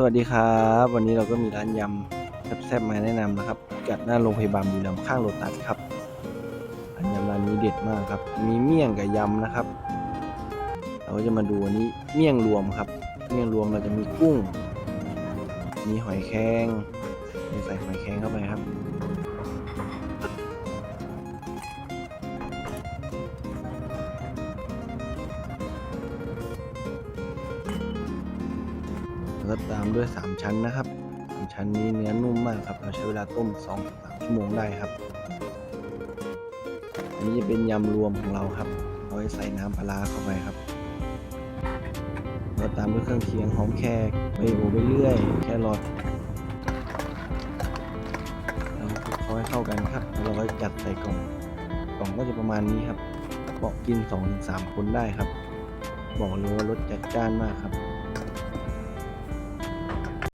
สวัสดีครับ วันนี้เราก็มีร้านยำแซ่บๆมาแนะนำนะครับจัดหน้าโรงพยาบาลบุรีรัมย์ข้างโลตัสครับอันยำร้านนี้เด็ดมากครับ มีเมี่ยงกับยำนะครับ เราก็จะมาดูอันนี้เมี่ยงรวมครับ เมี่ยงรวมเราจะมีกุ้ง มีหอยแครงมีใส่หอยแครงเข้าไปครับ ก็ตามด้วย 3 ชั้นนะครับสามชั้นนี้เนื้อนุ่มมากครับ เราใช้เวลาต้ม2-3ชั่วโมงได้ครับ อันนี้จะเป็นยำรวมของเราครับเราใส่น้ำปลาเข้าไปครับแล้วตามด้วยเครื่องเคียงหอมแขกใบโหไปเรื่อย แครอทเราคลุกเขาให้เข้ากันครับแล้วเราก็จัดใส่กล่องกล่องก็จะประมาณนี้ครับเหมาะกิน 2-3 คนได้ครับ บอกเลยว่ารสจัดจ้านมากครับ